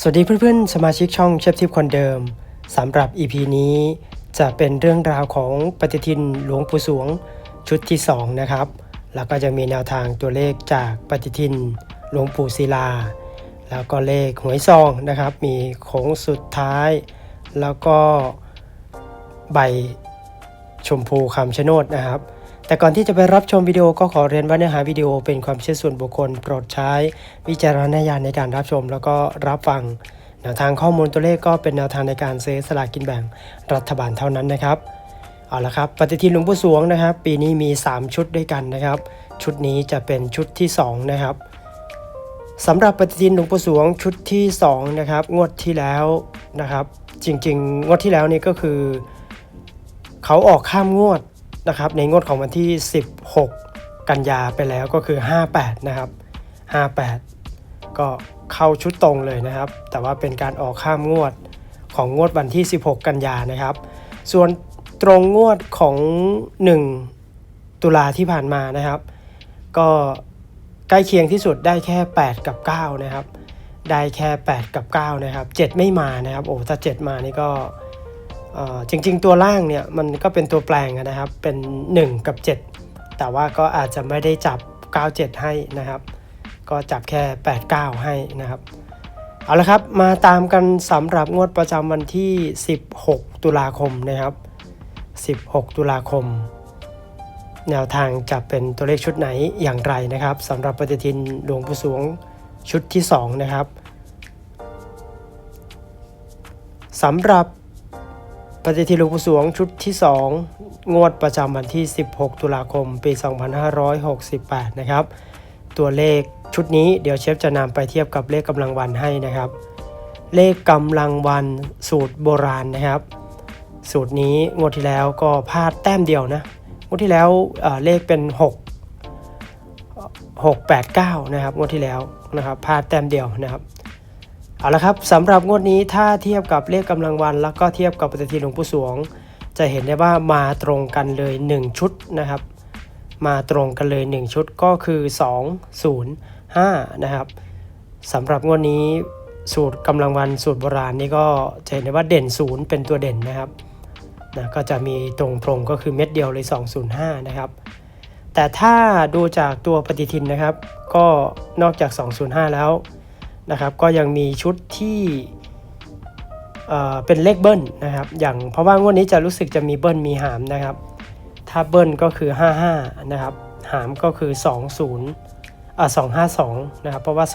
สวัสดีเพื่อนๆ สมาชิกช่องเชฟทิพย์คนเดิมสำหรับ EP นี้จะเป็นเรื่องราวของปฏิทินหลวงปู่สวงชุดที่ 2 นะครับ แล้วก็จะมีแนวทางตัวเลขจากปฏิทินหลวงปู่ศิลา แล้วก็เลขหวยซองนะครับ มีโค้งสุดท้าย แล้วก็ใบชมพูคำชะโนดนะครับ แต่ก่อนที่จะไปรับชมวิดีโอก็ขอเรียนว่าเนื้อหาวิดีโอเป็นความเชื่อส่วนบุคคล โปรดใช้ วิจารณญาณในการรับชม แล้วก็รับฟังแนวทางข้อมูลตัวเลขก็เป็นแนวทางในการซื้อสลากกินแบ่งรัฐบาลเท่านั้นนะครับเอาละครับปฏิทินหลวงปู่สวงนะครับ ปีนี้มี 3 ชุดด้วยกันนะครับ ชุดนี้จะเป็นชุดที่2นะครับสำหรับปฏิทินหลวงปู่สวงชุดที่2นะครับงวดที่แล้วนะครับ จริง ๆ งวดที่แล้วนี่ก็คือ เขาออกข้ามงวด นะครับในงวดของวันที่ 16 กันยาไปแล้วก็คือ 58 นะครับ 58 ก็เข้าชุดตรงเลยนะครับ แต่ว่าเป็นการออกข้ามงวดของงวดวันที่ 16 กันยานะครับ ส่วนตรงงวดของ 1 ตุลาที่ผ่านมานะครับ ก็ใกล้เคียงที่สุดได้แค่ 8 กับ 9 นะครับ ได้แค่ 8 กับ 9 นะครับ 7 ไม่มานะครับ โอ้ ถ้า 7 มานี่ก็ จริงๆตัวล่างเนี่ยมันก็เป็นตัวแปลงนะครับ เป็น 1 กับ 7 แต่ว่าก็อาจจะไม่ได้จับ 97 ให้นะครับ ก็จับแค่ 89 ให้นะครับ เอาละครับมาตามกันสำหรับงวดประจำวันที่ 16 ตุลาคมนะครับ 16 ตุลาคม แนวทางจะเป็นตัวเลขชุดไหนอย่างไรนะครับสำหรับปฏิทินหลวงปู่สวงชุดที่ 2 นะครับสำหรับ ฏิทินหลวงปู่สวงชุดที่ 2 งวดประจำวันที่ 16 ตุลาคม ปี 2568 นะครับ ตัวเลขชุดนี้เดี๋ยวเชฟจะนำไปเทียบกับเลขกำลังวันให้นะครับ เลขกำลังวันสูตรโบราณนะครับ สูตรนี้งวดที่แล้วก็พลาดแต้มเดียวนะ งวดที่แล้วเเลขเป็น 6 689 นะครับ งวดที่แล้วนะครับพลาดแต้มเดียวนะครับ เอาละครับสำหรับงวดนี้ถ้าเทียบกับเลขกำลังวัน แล้วก็เทียบกับปฏิทินหลวงปู่สวง จะเห็นได้ว่ามาตรงกันเลย 1 ชุดนะครับ มาตรงกันเลย 1 ชุดก็คือ 2 0 5 นะครับสำหรับงวดนี้สูตรกำลังวันสูตรโบราณนี่ก็จะเห็นได้ว่าเด่นศูนย์เป็นตัวเด่นนะครับนะก็จะมีตรงตรงๆก็คือเม็ดเดียวเลย 205 นะครับ แต่ถ้าดูจากตัวปฏิทินนะครับ ก็นอกจาก 205 แล้ว นะครับ ก็ยังมีชุดที่เเป็นเลขเบิ้ลนะครับ อย่างเพราะว่างวดนี้จะรู้สึกจะมีเบิ้ลมีหามนะครับ ถ้าเบิ้ลก็คือ 55 นะครับ หามก็คือ 20อ่า252 นะครับ เพราะว่า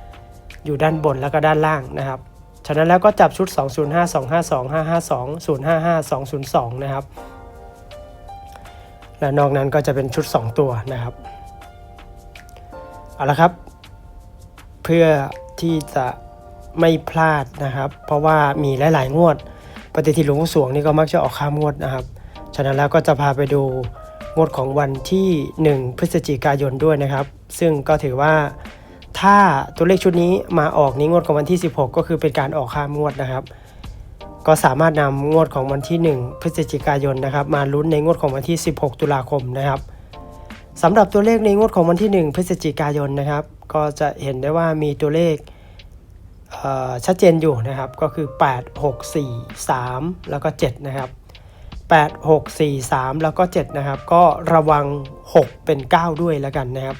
2 อยู่ด้านบนแล้วก็ด้านล่างนะครับ ฉะนั้นแล้วก็จับชุด 205 252 552 055 202 นะครับ และนอกนั้นก็จะเป็นชุด 2 ตัวนะครับ เอาละครับ เพื่อ ที่จะไม่พลาดนะครับ เพราะว่ามีหลาย ๆ งวด ปฏิทินหลวงปู่สวงนี่ก็มักจะออกข้ามงวดนะครับ ฉะนั้นแล้วก็จะพาไปดูงวดของวันที่ 1 พฤศจิกายนด้วยนะครับ ซึ่งก็ถือว่าถ้าตัวเลขชุดนี้มาออกนี้งวดของวันที่ 16 ก็คือเป็นการออกข้ามงวดนะครับ ก็สามารถนำงวดของวันที่ 1 พฤศจิกายนนะครับ มาลุ้นในงวดของวันที่ 16 ตุลาคมนะครับ สำหรับตัวเลขในงวดของวันที่ 1 พฤศจิกายนนะครับ ก็จะเห็นได้ว่ามีตัวเลขเชัดเจนอยู่นะครับ ก็คือ 8 6 4 3 แล้วก็ 7 นะครับ 8 6 4 3 แล้วก็ 7 นะครับ ก็ระวัง 6 เป็น 9 ด้วยแล้วกันนะครับ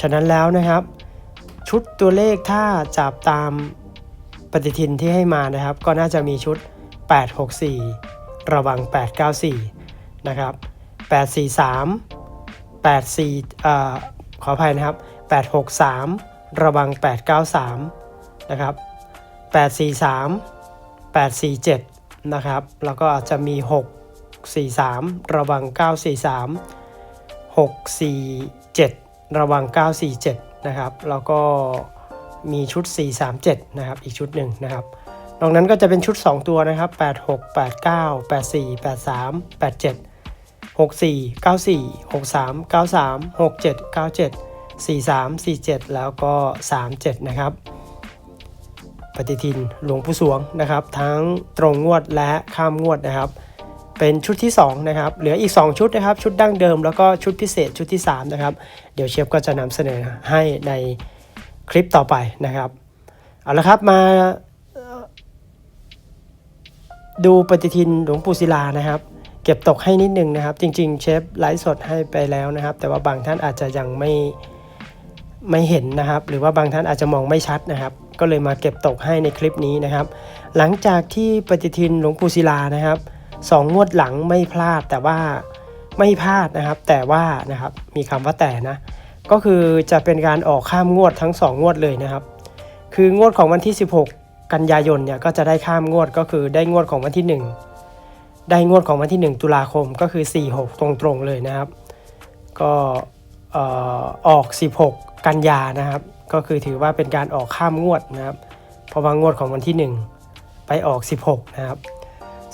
ฉะนั้นแล้วนะครับ ชุดตัวเลขถ้าจับตามปฏิทินที่ให้มานะครับ ก็น่าจะมีชุด 8 6 4 ระวัง 8 9 4 นะครับ 8 4 3 8 4อ่อขออภัยนะครับ 8 6 3 ระวัง 8 9 3 นะครับ 8 4 3 8 4 7 นะครับ แล้วก็อาจจะมี 6 4 3 ระวัง 9 4 3 6 4 7 ระวัง 9 4 7 นะครับ แล้วก็มีชุด 4 3 7 นะครับ อีกชุดหนึ่งนะครับนอกนั้นก็จะเป็นชุด 2 ตัวนะครับ 8 6 8 9 84 83 87 6 4 9 4 6 3 9 3 6 7 9 7 4 3 4 7 แล้วก็ 3 7 นะครับ ปฏิทินหลวงปู่สวงนะครับ ทั้งตรงงวดและข้ามงวดนะครับ เป็นชุดที่ 2 นะครับ เหลืออีก 2 ชุดนะครับ ชุดดั้งเดิมแล้วก็ชุดพิเศษชุดที่ 3 นะครับ เดี๋ยวเชฟก็จะนำเสนอให้ในคลิปต่อไปนะครับ เอาละครับมาดูปฏิทินหลวงปู่ศิลานะครับ เก็บตกให้นิดนึงนะครับ จริง ๆ เชฟไลฟ์สดให้ไปแล้วนะครับ แต่ว่าบางท่านอาจจะยังไม่ไม่เห็นนะครับ หรือว่าบางท่านอาจจะมองไม่ชัดนะครับ ก็เลยมาเก็บตกให้ในคลิปนี้นะครับ หลังจากที่ปฏิทินหลวงปู่ศิลานะครับสองงวดหลังไม่พลาดแต่ว่าไม่พลาดนะครับ แต่ว่านะครับมีคำว่าแต่นะก็คือจะเป็นการออกข้ามงวดทั้ง 2 งวดเลยนะครับ คืองวดของวันที่ 16 กันยายนเนี่ยก็จะได้ข้ามงวดก็คือได้งวดของวันที่ 1 ได้งวดของวันที่ 1 ตุลาคมก็คือ 46 ตรงๆเลยนะครับ ก็ออออก 16 กันยานะครับ ก็คือถือว่าเป็นการออกข้ามงวดนะครับ เพราะว่างวดของวันที่ 1 ไปออก 16 นะครับ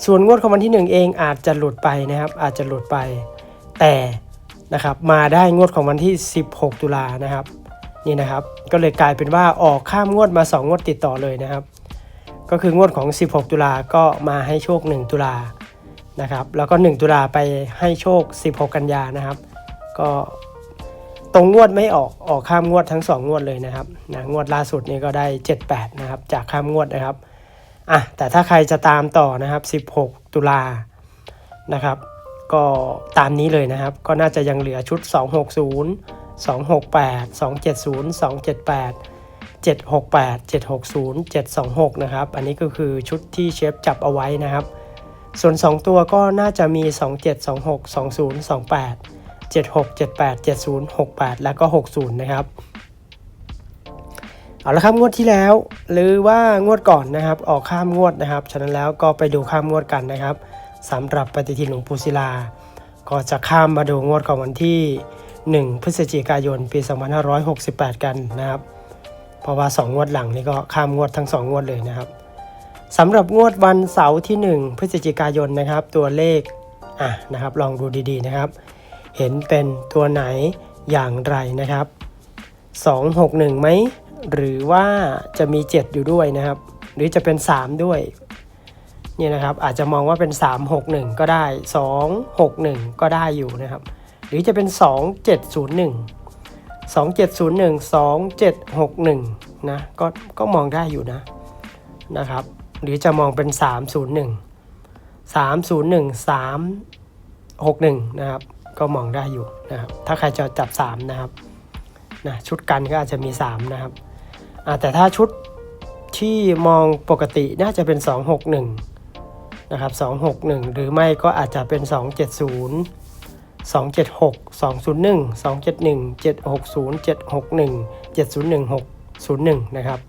ส่วนงวดของวันที่ 1 เองอาจจะหลุดไปนะครับ อาจจะหลุดไป แต่นะครับมาได้งวดของวันที่ 16 ตุลานะครับนี่นะครับ ก็เลยกลายเป็นว่าออกข้ามงวดมา 2 งวดติดต่อเลยนะครับ ก็คืองวดของ 16 ตุลาก็มาให้โชค 1 ตุลา นะครับ แล้วก็ 1 ตุลาไปให้โชค 16 กันยานะครับ ก็ตรงงวดไม่ออกออกข้ามงวดทั้ง 2 งวดเลยนะครับนะงวดล่าสุดนี่ก็ได้ 78 นะครับ จากข้ามงวดนะครับอะแต่ถ้าใครจะตามต่อนะครับ 16 ตุลานะครับ ก็ตามนี้เลยนะครับ ก็น่าจะยังเหลือชุด 260 268 270 278 768 760 726 นะครับ อันนี้ก็คือชุดที่เชฟจับเอาไว้นะครับ ส่วน 2 ตัวก็น่าจะมี 27 26 20 28 76 78 70 68 แล้วก็ 60 นะครับ เอาละครับงวดที่แล้ว หรือว่างวดก่อนนะครับ ออกข้ามงวดนะครับ ฉะนั้นแล้วก็ไปดูข้ามงวดกันนะครับสำหรับปฏิทินหลวงปู่ศิลา ก็จะข้ามมาดูงวดของวันที่ 1 พฤศจิกายน ปี 2568 กันนะครับ เพราะว่า 2 งวดหลังนี่ก็ข้ามงวดทั้ง 2 งวดเลยนะครับ สำหรับงวดวันเสาร์ที่ 1 พฤศจิกายนนะครับ ตัวเลขอะนะครับ ลองดูดีๆนะครับ เห็นเป็นตัวไหนอย่างไรนะครับ 261ไหมหรือว่าจะมี 7 อยู่ด้วยนะครับ หรือจะเป็น 3 ด้วยเนี่ยนะครับอาจจะมองว่าเป็น 361 ก็ได้ 261 ก็ได้อยู่นะครับ หรือจะเป็น 2701 2701 2761 นะก็ก็มองได้อยู่นะนะครับ หรือจะมองเป็น 301 301 361 นะครับ ก็มองได้อยู่นะครับ ถ้าใครจะจับ 3 นะครับนะชุดกันก็อาจจะมี 3 นะครับแต่ถ้าชุดที่มองปกติน่าจะเป็น 261 นะครับ 261 หรือไม่ก็อาจจะเป็น 270 276 201 271 760 761 701 601 นะครับ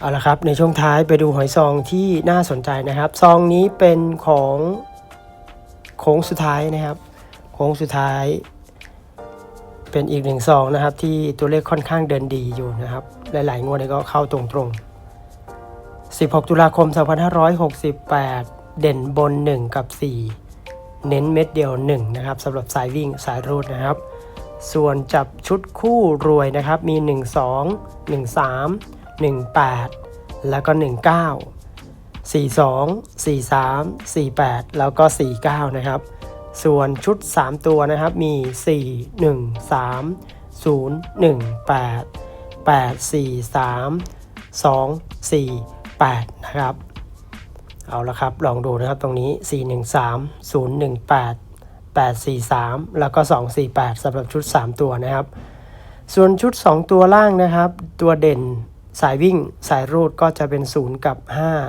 เอาละครับในช่วงท้ายไปดูหอยซองที่น่าสนใจนะครับ ซองนี้เป็นของโค้งสุดท้ายนะครับโค้งสุดท้าย เป็นอีกหนึ่งซองนะครับ ที่ตัวเลขค่อนข้างเดินดีอยู่นะครับ หลายๆงวดก็เข้าตรงๆ 16 ตุลาคม 2568 เด่นบน 1 กับ 4 เน้นเม็ดเดียว 1 นะครับสำหรับสายวิ่งสายรูดนะครับ ส่วนจับชุดคู่รวยนะครับมี 1 2 1 3 1 8 แล้วก็ 19 42 43 48 แล้วก็ 49 นะครับ ส่วนชุด 3 ตัวนะครับมี 4 1 3 0 1 8 8 4 3 2 4 8 นะครับ เอาละครับ ลองดูนะครับตรงนี้ 4 1 3 0 1 8 8 4 3 แล้วก็ 2 4 8สำหรับชุด 3 ตัวนะครับ ส่วนชุด 2 ตัวล่างนะครับ ตัวเด่น สายวิ่งสายรูดก็จะเป็น 0 กับ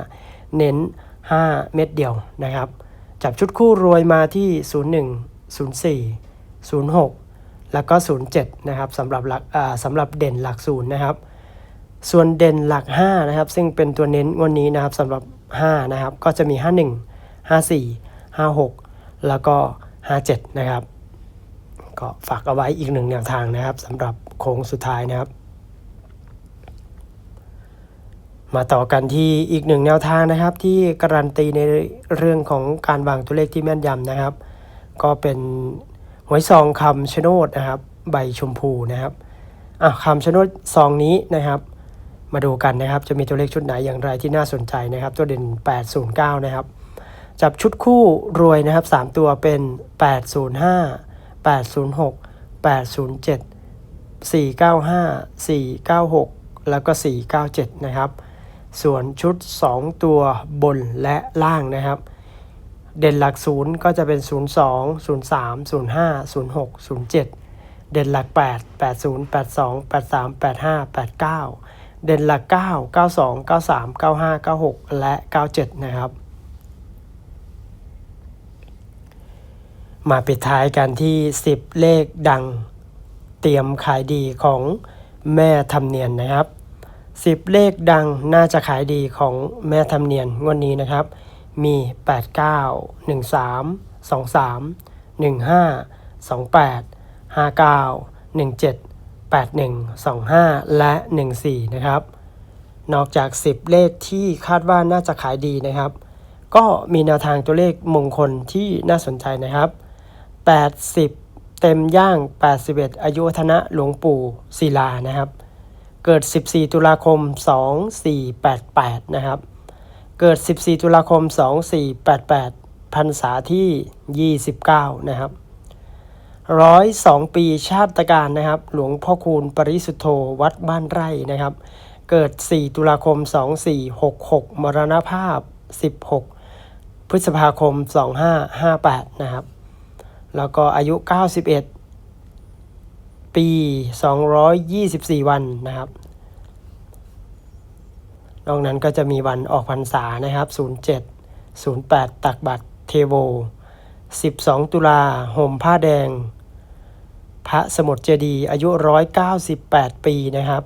5 เน้น 5 เม็ดเดียวนะครับ จับชุดคู่รวยมาที่ 01 04 06 แล้วก็ 07 นะครับสำหรับหลักสำหรับเด่นหลักศูนย์นะครับ ส่วนเด่นหลัก 5 นะครับ ซึ่งเป็นตัวเน้นงวันนี้นะครับสำหรับ 5 นะครับ ก็จะมี 51 54 56 แล้วก็ 57 นะครับก็ฝากเอาไว้อีกหนึ่งแนวทางนะครับสำหรับโค้งสุดท้ายนะครับ มาต่อกันที่อีกหนึ่งแนวทางนะครับ ที่การันตีในเรื่องของการวางตัวเลขที่แม่นยำนะครับ ก็เป็นหวยซองคำชะโนดนะครับ ใบชมพูนะครับอะคำชะโนดซองนี้นะครับ มาดูกันนะครับ จะมีตัวเลขชุดไหนอย่างไรที่น่าสนใจนะครับ ตัวเด่น 809 นะครับ จับชุดคู่รวยนะครับ 3 ตัวเป็น 805 806 807 495 496 แล้วก็ 497 นะครับ ส่วนชุด 2 ตัวบนและล่างนะครับ เด่นหลักศูนย์ก็จะเป็น 02 03 05 06 07 เด่นหลัก 8 80 82 83 85 89 เด่นหลัก 9 92 93 95 96 และ 97 นะครับ มาปิดท้ายกันที่ 10 เลขดังเตรียมขายดีของแม่ทำเนียนนะครับ 10 เลขดังน่าจะขายดีของแม่ทำเนียนงวดนนี้นะครับ มี 89 13 23 15 28 59 17 81 25 และ 14 นะครับ นอกจาก 10 เลขที่คาดว่าน่าจะขายดีนะครับ ก็มีแนวทางตัวเลขมงคลที่น่าสนใจนะครับ 80 เต็มย่าง 81 อายุวัฒนะหลวงปู่ศิลานะครับ เกิด 14 ตุลาคม 2488 นะครับ เกิด 14 ตุลาคม 2488 พรรษาที่ 29 นะครับร้อยสองปีชาติการนะครับ หลวงพ่อคูณปริสุทธโธวัดบ้านไร่นะครับ เกิด 4 ตุลาคม 2466 มรณภาพ 16 พฤษภาคม 2558 นะครับ แล้วก็อายุ 91 ปี 224 วันนะครับ นอกนั้นก็จะมีวันออกพรรษานะครับ 07 08 ตักบัตรเทโว 12 ตุลาห่มผ้าแดง พระสมุทรเจดีย์อายุ 198 ปีนะครับ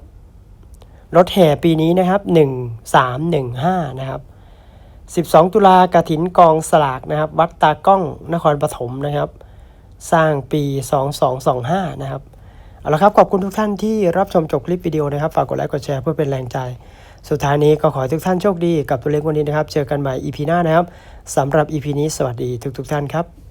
รถแห่ปีนี้นะครับ 1315 นะครับ 12 ตุลากระถินกองสลากนะครับ วัดตากล้องนครปฐมนะครับสร้างปี 2225 นะครับ เอาละครับขอบคุณทุกท่านที่รับชมจบคลิปวิดีโอนะครับฝากกดไลค์กดแชร์เพื่อเป็นแรงใจ สุดท้ายนี้ก็ขอให้ทุกท่านโชคดีกับตัวเลขวันนี้นะครับ เจอกันใหม่ EP หน้านะครับสำหรับ EP นี้สวัสดีทุกๆท่านครับ